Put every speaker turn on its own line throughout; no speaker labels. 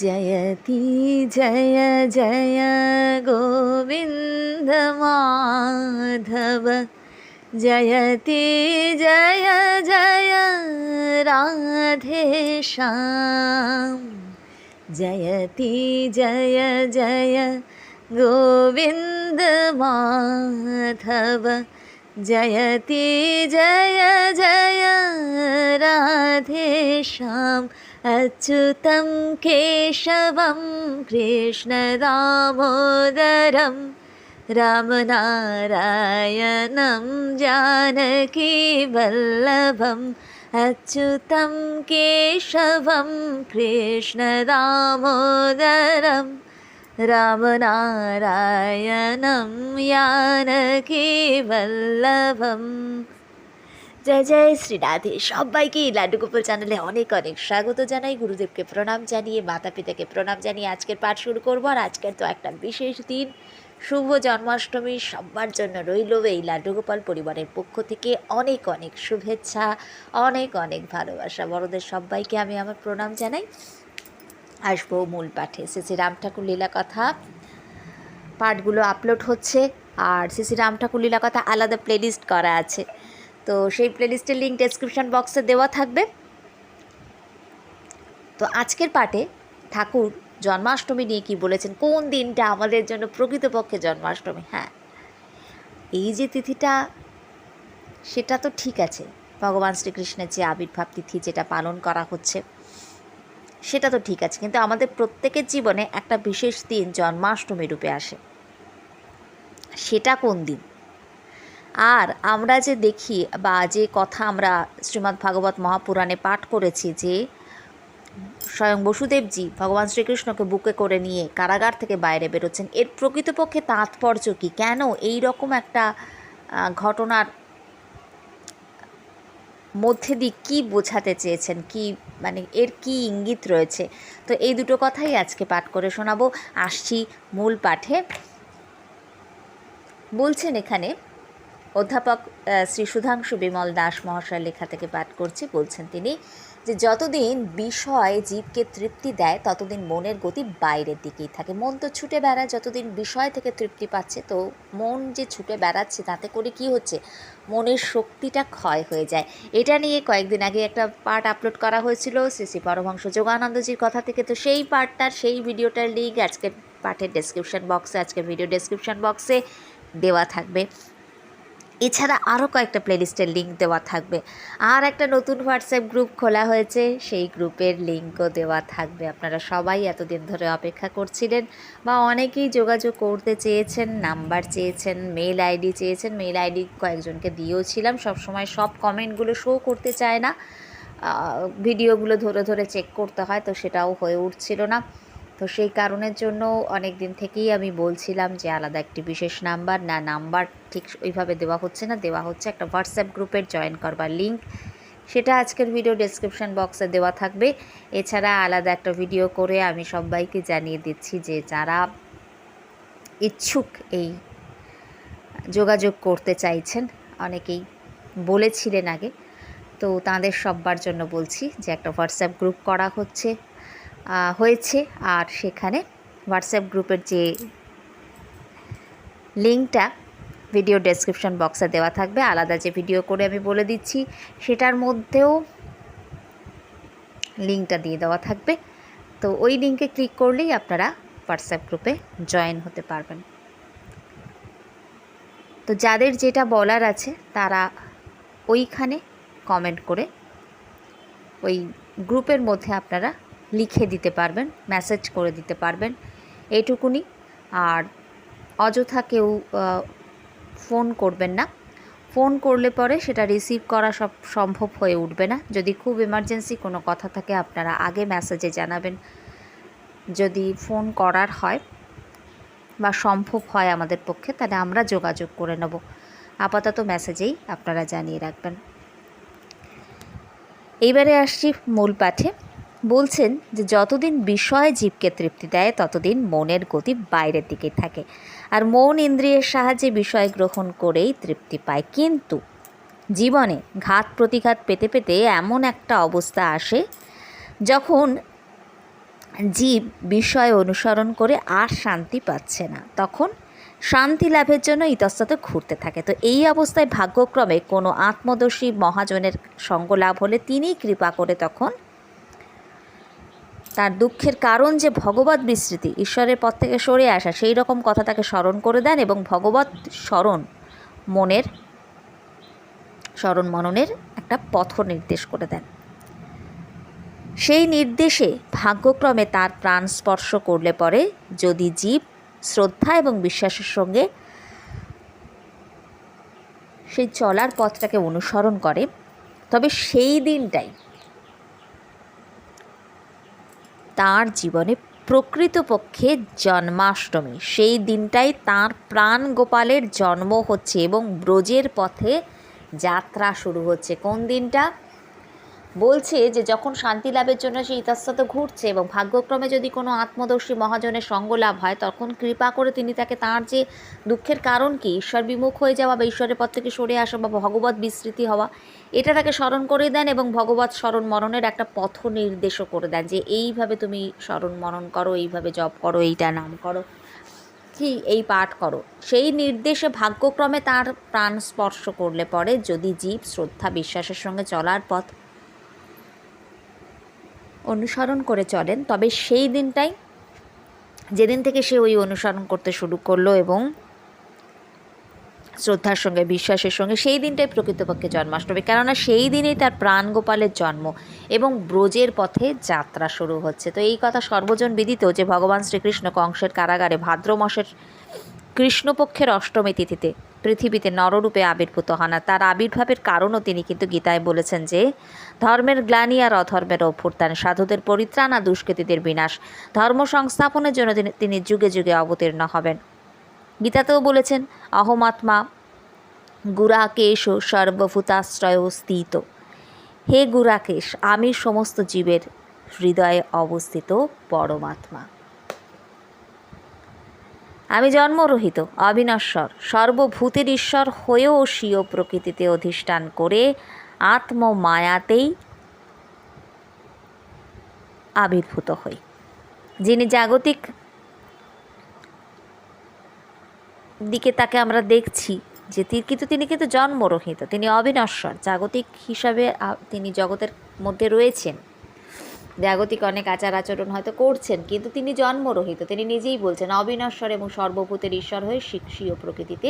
जयति जय जय गोविन्द माधव जयति जय जय राधेश्याम जयति जय जय गोविन्द माधव जयति जय जय राधेश्याम अच्युतं केशवं कृष्णदामोदरं रामनारायणं जानकीवल्लभम् अच्युतं केशवं कृष्णदामोदरं रामनारायणं जानकीवल्लभम् জয় জয় শ্রী রাধে। সবাইকে লাড্ডু গোপাল চ্যানেলে অনেক অনেক স্বাগত জানাই। গুরুদেবকে প্রণাম জানিয়ে মাতা পিতাকে প্রণাম জানিয়ে আজকের পাঠ শুরু করব। আর আজকের তো একটা বিশেষ দিন। শুভ জন্মাষ্টমী, সবার জন্য রইল এই লাড্ডু গোপাল পরিবারের পক্ষ থেকে অনেক অনেক শুভেচ্ছা, অনেক অনেক ভালোবাসা। বড়দের সবাইকে আমি আমার প্রণাম জানাই। আসব মূল পাঠে। শ্রী শ্রী রাম ঠাকুর লীলা কথা পাঠগুলো আপলোড হচ্ছে। আর শ্রী শ্রী রাম ঠাকুর লীলা কথা আলাদা প্লেলিস্ট করা আছে। তো সেই প্লেলিস্টের লিঙ্ক ডেসক্রিপশন বক্সে দেওয়া থাকবে। তো আজকের পাঠে ঠাকুর জন্মাষ্টমী নিয়ে কি বলেছেন? কোন দিনটা আমাদের জন্য প্রকৃতপক্ষে জন্মাষ্টমী? হ্যাঁ এই যে তিথিটা, সেটা তো ঠিক আছে। ভগবান শ্রীকৃষ্ণের যে আবির্ভাব তিথি যেটা পালন করা হচ্ছে, সেটা তো ঠিক আছে। কিন্তু আমাদের প্রত্যেকের জীবনে একটা বিশেষ দিন জন্মাষ্টমী রূপে আসে। সেটা কোন দিন? আর আমরা যে দেখি বা যে কথা আমরা শ্রীমদ্ ভাগবত মহাপুরাণে পাঠ করেছি যে স্বয়ং বসুদেবজি ভগবান শ্রীকৃষ্ণকে বুকে করে নিয়ে কারাগার থেকে বাইরে বেরোচ্ছেন, এর প্রকৃতপক্ষে তাৎপর্য কী? কেন এই রকম একটা ঘটনার মধ্যে দিয়ে কী বোঝাতে চেয়েছেন? কি মানে এর কি ইঙ্গিত রয়েছে? তো এই দুটো কথাই আজকে পাঠ করে শোনাবো। আসছি মূল পাঠে। বলছেন এখানে অধ্যাপক শ্রী সুধাংশু বিমল দাস মহাশয় লেখা থেকে পাঠ করছি। বলছেন তিনি যে, যতদিন বিষয় জীবকে তৃপ্তি দেয়, ততদিন মনের গতি বাইরের দিকেই থাকে। মন তো ছুটে বেড়ায়, যতদিন বিষয় থেকে তৃপ্তি পাচ্ছে, তো মন যে ছুটে বেড়াচ্ছে, তাতে করে কি হচ্ছে? মনের শক্তিটা ক্ষয় হয়ে যায়। এটা নিয়ে কয়েকদিন আগে একটা পার্ট আপলোড করা হয়েছিল শ্রী শ্রী পরমহংস যোগানন্দজির কথা থেকে। তো সেই পার্টটার সেই ভিডিওটার লিঙ্ক আজকের পাঠের ডেসক্রিপশন বক্সে আজকের ভিডিও ডেসক্রিপশন বক্সে দেওয়া থাকবে। এছাড়া আরও কয়েকটা প্লেলিস্টের লিঙ্ক দেওয়া থাকবে। আর একটা নতুন হোয়াটসঅ্যাপ গ্রুপ খোলা হয়েছে, সেই গ্রুপের লিঙ্কও দেওয়া থাকবে। আপনারা সবাই এতদিন ধরে অপেক্ষা করছিলেন বা অনেকেই যোগাযোগ করতে চেয়েছেন, নাম্বার চেয়েছেন মেল আইডি চেয়েছেন মেল আইডি কয়েকজনকে দিয়েওছিলাম সবসময় সব কমেন্টগুলো শো করতে চায় না। ভিডিওগুলো ধরে ধরে চেক করতে হয়, তো সেটাও হয়ে উঠছিল না। তো সেই কারণের জন্য অনেক দিন থেকেই আমি বলছিলাম যে আলাদা একটি বিশেষ নাম্বার, না, নাম্বার ঠিক ওইভাবে দেওয়া হচ্ছে না। দেওয়া হচ্ছে একটা হোয়াটসঅ্যাপ গ্রুপের জয়েন করবার লিঙ্ক সেটা আজকের ভিডিও ডেসক্রিপশন বক্সে দেওয়া থাকবে। এছাড়া আলাদা একটা ভিডিও করে আমি সবাইকে জানিয়ে দিচ্ছি যে যারা ইচ্ছুক এই যোগাযোগ করতে চাইছেন, অনেকেই বলেছিলেন আগে, তো তাদের সববার জন্য বলছি যে একটা হোয়াটসঅ্যাপ গ্রুপ করা হচ্ছে। হয়েছে। আর সেখানে হোয়াটসঅ্যাপ গ্রুপের যে লিঙ্কটা ভিডিও ডেসক্রিপশন বক্সে দেওয়া থাকবে। আলাদা যে ভিডিও করে আমি বলে দিচ্ছি, সেটার মধ্যেও লিঙ্কটা দিয়ে দেওয়া থাকবে। তো ওই লিঙ্কে ক্লিক করলেই আপনারা হোয়াটসঅ্যাপ গ্রুপে জয়েন হতে পারবেন। তো যাদের যেটা বলার আছে, তারা ওইখানে কমেন্ট করে ওই গ্রুপের মধ্যে আপনারা লিখে দিতে পারবেন মেসেজ করে দিতে পারবেন, এইটুকুনি। আর অযথা কেউ ফোন করবেন না। ফোন করলে পরে সেটা রিসিভ করা সব সম্ভব হয়ে উঠবে না। যদি খুব এমার্জেন্সি কোনো কথা থাকে, আপনারা আগে মেসেজে জানাবেন। যদি ফোন করার হয় বা সম্ভব হয় আমাদের পক্ষে, তাহলে আমরা যোগাযোগ করে নেব। আপাতত মেসেজেই আপনারা জানিয়ে রাখবেন। এইবারে আসছি মূল পাঠে। বলছেন যে যতদিন বিষয় জীবকে তৃপ্তি দেয়, ততদিন মনের গতি বাইরের দিকে থাকে। আর মন ইন্দ্রিয়ের সাহায্যে বিষয় গ্রহণ করেই তৃপ্তি পায়। কিন্তু জীবনে ঘাত প্রতিঘাত পেতে পেতে এমন একটা অবস্থা আসে যখন জীব বিষয় অনুসরণ করে আর শান্তি পাচ্ছে না। তখন শান্তি লাভের জন্য ইতস্তত ঘুরতে থাকে। তো এই অবস্থায় ভাগ্যক্রমে কোনো আত্মদর্শী মহাজনের সঙ্গ লাভ হলে তিনিই কৃপা করে তখন তার দুঃখের কারণ যে ভগবত বিস্মৃতি ঈশ্বরের পথ থেকে সরে আসা, সেই রকম কথা তাকে স্মরণ করে দেন এবং ভগবত স্মরণ মনের, স্মরণ মননের একটা পথ নির্দেশ করে দেন। সেই নির্দেশে ভাগ্যক্রমে তার প্রাণ স্পর্শ করলে পরে যদি জীব শ্রদ্ধা এবং বিশ্বাসের সঙ্গে সেই চলার পথটাকে অনুসরণ করে, তবে সেই দিনটাই তার জীবনে প্রকৃতপক্ষে জন্মাষ্টমী। সেই দিনটাই তার প্রাণ গোপালের জন্ম হচ্ছে এবং ব্রজের পথে যাত্রা শুরু হচ্ছে। কোন দিনটা? বলছে যে যখন শান্তি লাভের জন্য সে ইতস্তত ঘুরছে এবং ভাগ্যক্রমে যদি কোনো আত্মদর্শী মহাজনের সঙ্গ লাভ হয়, তখন কৃপা করে তিনি তাকে তার যে দুঃখের কারণ কি, ঈশ্বর বিমুখ হয়ে যাওয়া বা ঈশ্বরের পথ থেকে সরে আসা বা ভগবত বিস্মৃতি হওয়া, এটা তাকে স্মরণ করে দেন এবং ভগবত স্মরণ মরণের একটা পথ নির্দেশও করে দেন যে এইভাবে তুমি স্মরণ মরণ করো, এইভাবে জপ করো, এইটা নাম করো কি এই পাঠ করো। সেই নির্দেশে ভাগ্যক্রমে তার প্রাণ স্পর্শ করলে পরে যদি জীব শ্রদ্ধা, বিশ্বাসের সঙ্গে চলার পথ অনুসরণ করে চলেন। তবে সেই দিনটাই, যেদিন থেকে সে ওই অনুসরণ করতে শুরু করল এবং শ্রদ্ধার সঙ্গে, বিশ্বাসের সঙ্গে, সেই দিনটাই প্রকৃতপক্ষে জন্মাষ্টমী। কেননা সেই দিনেই তার প্রাণ গোপালের জন্ম এবং ব্রজের পথে যাত্রা শুরু হচ্ছে। তো এই কথা সর্বজন বিদিত যে ভগবান শ্রীকৃষ্ণ কংসের কারাগারে ভাদ্র মাসের কৃষ্ণপক্ষের অষ্টমী তিথিতে পৃথিবীতে নররূপে আবির্ভূত হন। আর তার আবির্ভাবের কারণও তিনি কিন্তু গীতায় বলেছেন যে, ধর্মের গ্লানি আর অধর্মের অভ্যুত্থান, সাধুদের পরিত্রাণ আর দুষ্কৃতীদের বিনাশ, ধর্ম সংস্থাপনের জন্য তিনি যুগে যুগে অবতীর্ণ হবেন। গীতাতেও বলেছেন, অহমাত্মা গুরাকেশ সর্বভূতাশ্রয় স্থিত। হে গুরাকেশ, আমি সমস্ত জীবের হৃদয়ে অবস্থিত পরমাত্মা। আমি জন্মরহিত, অবিনশ্বর, সর্বভূতের ঈশ্বর হয়েও স্বীয় প্রকৃতিতে অধিষ্ঠান করে আত্মমায়াতেই আবির্ভূত হই। যিনি জাগতিক দিকে তাকে আমরা দেখছি যে কিন্তু তিনি কিন্তু জন্মরহিত, তিনি অবিনশ্বর। জাগতিক হিসাবে তিনি জগতের মধ্যে রয়েছেন। জাগতিক অনেক আচার আচরণ হয়তো করছেন, কিন্তু তিনি জন্মরহিত। তিনি নিজেই বলছেন, অবিনশ্বর এবং সর্বভূতের ঈশ্বর হয়ে শিক্ষীয় প্রকৃতিতে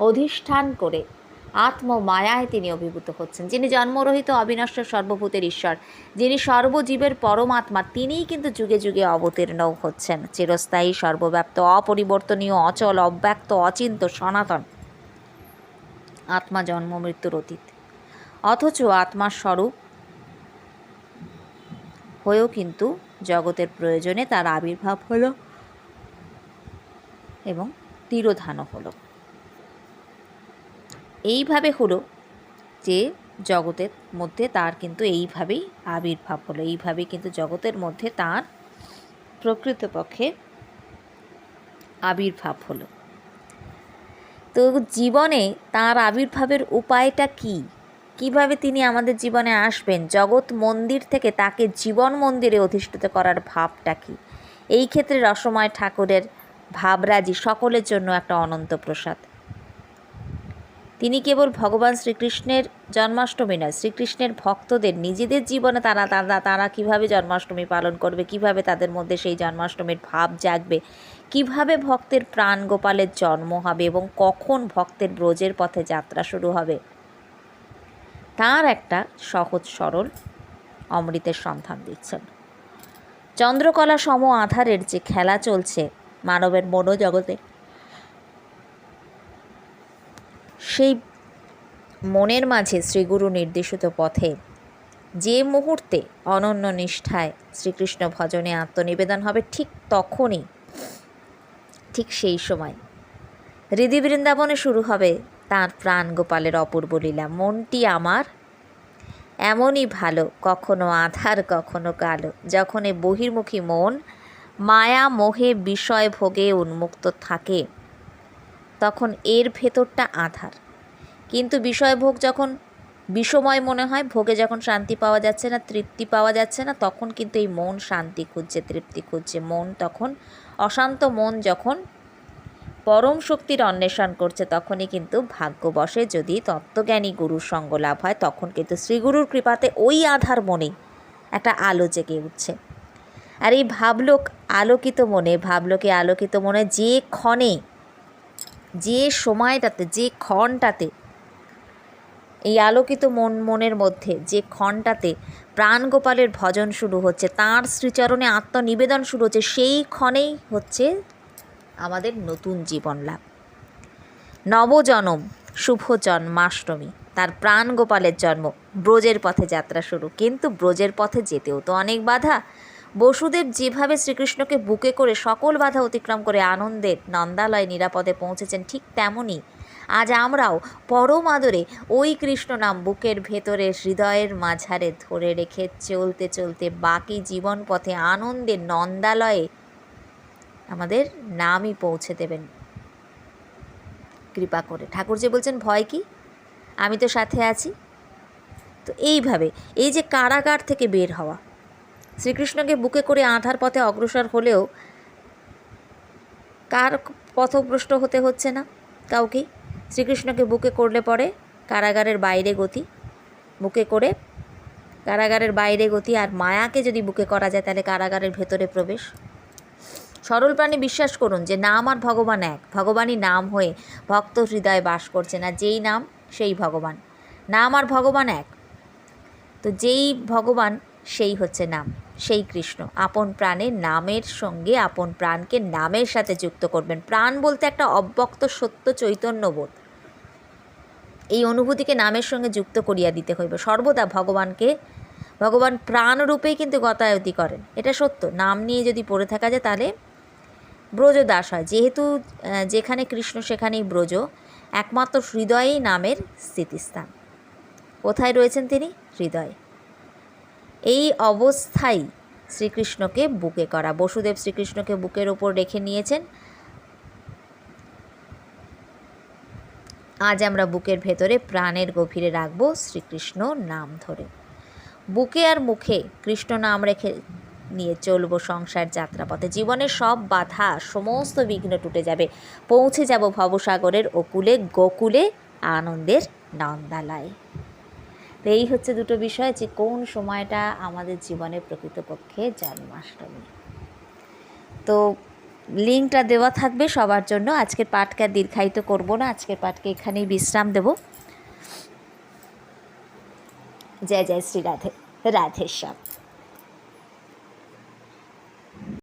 অধিষ্ঠান করে আত্মমায়ায় তিনি অভিভূত হচ্ছেন। যিনি জন্মরহিত অবিনশ্বর সর্বভূতের ঈশ্বর, যিনি সর্বজীবের পরমাত্মা, তিনিই কিন্তু যুগে যুগে অবতীর্ণও হচ্ছেন। চিরস্থায়ী, সর্বব্যাপ্ত, অপরিবর্তনীয়, অচল, অব্যক্ত, অচিন্ত, সনাতন আত্মা জন্ম মৃত্যুর অতীত। অথচ আত্মার স্বরূপ হয়েও কিন্তু জগতের প্রয়োজনে তার আবির্ভাব হলো এবং তিরোধানও হলো। এইভাবে হলো যে জগতের মধ্যে তার কিন্তু এইভাবেই আবির্ভাব হলো। এইভাবেই কিন্তু জগতের মধ্যে তার প্রকৃতপক্ষে আবির্ভাব হলো। তো জীবনে তার আবির্ভাবের উপায়টা কী? কীভাবে তিনি আমাদের জীবনে আসবেন? জগৎ মন্দির থেকে তাকে জীবন মন্দিরে অধিষ্ঠিত করার ভাবটা কী? এই ক্ষেত্রে রসময় ঠাকুরের ভাবরাজি সকলের জন্য একটা অনন্ত প্রসাদ। তিনি কেবল ভগবান শ্রীকৃষ্ণের জন্মাষ্টমী নয়, শ্রীকৃষ্ণের ভক্তদের, নিজেদের জীবনে তারা তারা তারা কীভাবে জন্মাষ্টমী পালন করবে, কীভাবে তাদের মধ্যে সেই জন্মাষ্টমীর ভাব জাগবে, কীভাবে ভক্তের প্রাণ গোপালের জন্ম হবে এবং কখন ভক্তের ব্রজের পথে যাত্রা শুরু হবে তার একটা সহজ সরল অমৃতের সন্ধান দিচ্ছেন। চন্দ্রকলা সম আধারের যে খেলা চলছে মানবের মনোজগতে, সেই মনের মাঝে শ্রীগুরু নির্দেশিত পথে যে মুহূর্তে অনন্য নিষ্ঠায় শ্রীকৃষ্ণ ভজনে আত্মনিবেদন হবে ঠিক তখনই, ঠিক সেই সময়। হৃদি বৃন্দাবনে শুরু হবে তার প্রাণ গোপালের অপূর্ব লীলা। মনটি আমার এমনই ভালো, কখনো আধার, কখনো কালো। যখন এ বহির্মুখী মন মায়া, মোহে, বিষয় ভোগে উন্মুক্ত থাকে, তখন এর ভেতরটা আধার। কিন্তু বিষয়ভোগ যখন বিষময় মনে হয়, ভোগে যখন শান্তি পাওয়া যাচ্ছে না, তৃপ্তি পাওয়া যাচ্ছে না, তখন কিন্তু এই মন শান্তি খুঁজছে, তৃপ্তি খুঁজছে। মন তখন, অশান্ত মন যখন পরম শক্তির অন্বেষণ করছে, তখনই কিন্তু ভাগ্যবশে যদি তত্ত্বজ্ঞানী গুরুর সঙ্গ লাভ হয়, তখন কিন্তু শ্রীগুরুর কৃপাতে ওই আধার মনে একটা আলো জেগে উঠছে। আর এই ভাবলোক, আলোকিত মনে, ভাবলোকে আলোকিত মনে যে ক্ষণে, যে সময়টাতে, যে ক্ষণটাতে, এই আলোকিত মন, মনের মধ্যে যে ক্ষণটাতে প্রাণগোপালের ভজন শুরু হচ্ছে, তাঁর শ্রীচরণে আত্মনিবেদন শুরু হচ্ছে, সেই ক্ষণেই হচ্ছে আমাদের নতুন জীবন লাভ। নবজনম শুভ জন্মাষ্টমী তার প্রাণ গোপালের জন্ম, ব্রজের পথে যাত্রা শুরু। কিন্তু ব্রজের পথে যেতেও তো অনেক বাধা। বসুদেব যেভাবে শ্রীকৃষ্ণকে বুকে করে সকল বাধা অতিক্রম করে আনন্দের নন্দালয় নিরাপদে পৌঁছেছেন ঠিক তেমনই আজ আমরাও পরম আদরে ওই কৃষ্ণ নাম বুকের ভেতরে হৃদয়ের মাঝারে ধরে রেখে চলতে চলতে বাকি জীবন পথে আনন্দের নন্দালয়ে আমাদের নামই পৌঁছে দেবেন। কৃপা করে। ঠাকুর যে বলছেন, ভয় কি? আমি তো সাথে আছি। তো এইভাবে, এই যে কারাগার থেকে বের হওয়া, শ্রীকৃষ্ণকে বুকে করে আধার পথে অগ্রসর হলেও কার পথভ্রষ্ট হতে হচ্ছে না কাউকেই? শ্রীকৃষ্ণকে বুকে করলে পরে কারাগারের বাইরে গতি, বুকে করে কারাগারের বাইরে গতি আর মায়াকে যদি বুকে করা যায়, তাহলে কারাগারের ভেতরে প্রবেশ। সরল প্রাণী বিশ্বাস করুন যে নাম আর ভগবান এক, ভগবানই নাম হয়ে ভক্ত হৃদয়ে বাস করছে না, যেই নাম সেই ভগবান। নাম আর ভগবান এক। তো যেই ভগবান, সেই হচ্ছে নাম, সেই কৃষ্ণ। আপন প্রাণের নামের সঙ্গে আপন প্রাণকে নামের সাথে যুক্ত করবেন। প্রাণ বলতে একটা অব্যক্ত সত্য চৈতন্য বোধ। এই অনুভূতিকে নামের সঙ্গে যুক্ত করিয়া দিতে হইবে। সর্বদা ভগবানকে, ভগবান প্রাণরূপেই কিন্তু গতায়তি করেন। এটা সত্য। নাম নিয়ে যদি পড়ে থাকা যায় তাহলে ব্রজদাস হয়। যেহেতু যেখানে কৃষ্ণ, সেখানেই ব্রজ। একমাত্র হৃদয়েই নামের স্থিতিস্থান কোথায় রয়েছেন তিনি? হৃদয়। এই অবস্থায় শ্রীকৃষ্ণকে বুকে করা। বসুদেব শ্রীকৃষ্ণকে বুকের ওপর রেখে নিয়েছেন। আজ আমরা বুকের ভেতরে প্রাণের গভীরে রাখব শ্রীকৃষ্ণ নাম ধরে। বুকে আর মুখে কৃষ্ণ নাম রেখে নিয়ে চলবো সংসার যাত্রাপথে। জীবনের সব বাধা, সমস্ত বিঘ্ন টুটে যাবে। পৌঁছে যাব ভবসাগরের ওকুলে গোকুলে, আনন্দের নন্দালয়। তো এই হচ্ছে দুটো বিষয় যে কোন সময়টা আমাদের জীবনে প্রকৃতপক্ষে জন্মাষ্টমী। তো লিঙ্কটা দেওয়া থাকবে সবার জন্য। আজকের পাঠকে দীর্ঘায়িত করব না। আজকের পাঠকে এখানেই বিশ্রাম দেব। জয় জয়, শ্রী রাধে, রাধেশ্যাম।